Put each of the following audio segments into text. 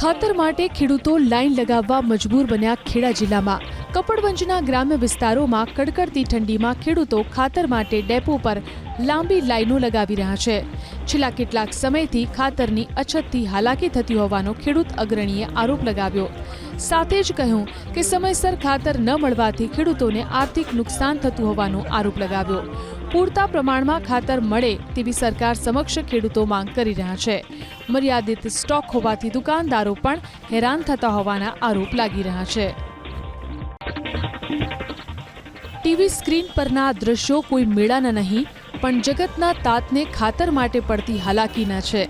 ખાતર માટે ખેડૂતો લાઈન લગાવવા મજબૂર બન્યા ખેડા જિલ્લામાં. કપડવંજના ગ્રામ્ય વિસ્તારોમાં કડકડતી ઠંડીમાં ખેડૂતો ખાતર માટે ડેપો પર લાંબી લાઈનો લગાવી રહ્યા છે. છેલ્લા કેટલાક સમયથી ખાતરની અછતથી હાલાકી થતી હોવાનો ખેડૂત અગ્રણીએ આરોપ લગાવ્યો. સાથે જ કહ્યું કે સમયસર ખાતર ન મળવાથી ખેડૂતોને આર્થિક નુકસાન થતું હોવાનો આરોપ લગાવ્યો. પૂરતા પ્રમાણમાં ખાતર મળે તેવી સરકાર સમક્ષ ખેડૂતો માંગ કરી રહ્યા છે. મર્યાદિત સ્ટોક હોવાથી દુકાનદારો પણ હેરાન થતા હોવાના આરોપ લાગી રહ્યા છે. ટીવી સ્ક્રીન પરના દ્રશ્યો કોઈ મેળાના નહીં, પણ જગતના તાતને ખાતર માટે પડતી હાલાકીના છે.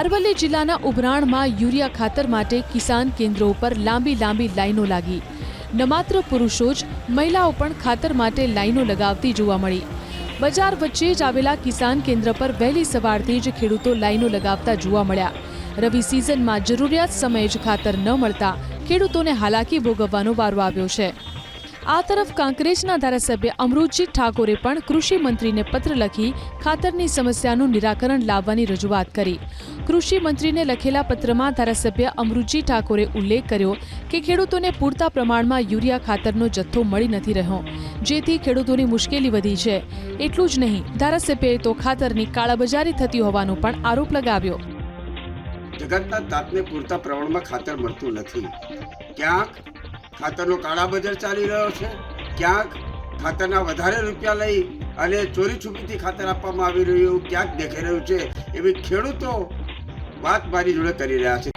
અરવલ્લી જિલ્લાના ઉભરાણમાં યુરિયા ખાતર માટે કિસાન કેન્દ્રો ઉપર લાંબી લાંબી લાઈનો લાગી. ન માત્ર પુરુષો જ, મહિલાઓ પણ ખાતર માટે લાઈનો લગાવતી જોવા મળી. બજાર વચ્ચે જ આવેલા કિસાન કેન્દ્ર પર વહેલી સવારથી જ ખેડૂતો લાઈનો લગાવતા જોવા મળ્યા. રવિ સિઝનમાં જરૂરિયાત સમયે જ ખાતર ન મળતા ખેડૂતોને હાલાકી ભોગવવાનો વારો આવ્યો છે. આ તરફ કાંકરેજના ધારાસભ્ય અમૃતજી ઠાકોરે પણ કૃષિ મંત્રીને પત્ર લખી ખાતરની સમસ્યાનું નિરાકરણ લાવવાની રજૂઆત કરી. કૃષિ મંત્રીને લખેલા પત્રમાં ધારાસભ્ય અમૃતજી ઠાકોરે ઉલ્લેખ કર્યો કે ખેડૂતોને પૂરતા પ્રમાણમાં યુરિયા ખાતરનો જથ્થો મળી નથી રહ્યો, જેથી ખેડૂતોની મુશ્કેલી વધી છે. એટલું જ નહીં, ધારાસભ્યએ તો ખાતરની કાળાબજારી થતી હોવાનો પણ આરોપ લગાવ્યો. જગતના તાતને પૂરતા પ્રમાણમાં ખાતર મળતું નથી. ક્યાંક ખાતરનો કાળા બજાર ચાલી રહ્યો છે. ક્યાંક ખાતરના વધારે રૂપિયા લઈ અને ચોરી છુપીથી ખાતર આપવામાં આવી રહ્યું, ક્યાંક દેખાઈ રહ્યું છે. એવી ખેડૂતો વાત મારી જોડે કરી રહ્યા છે.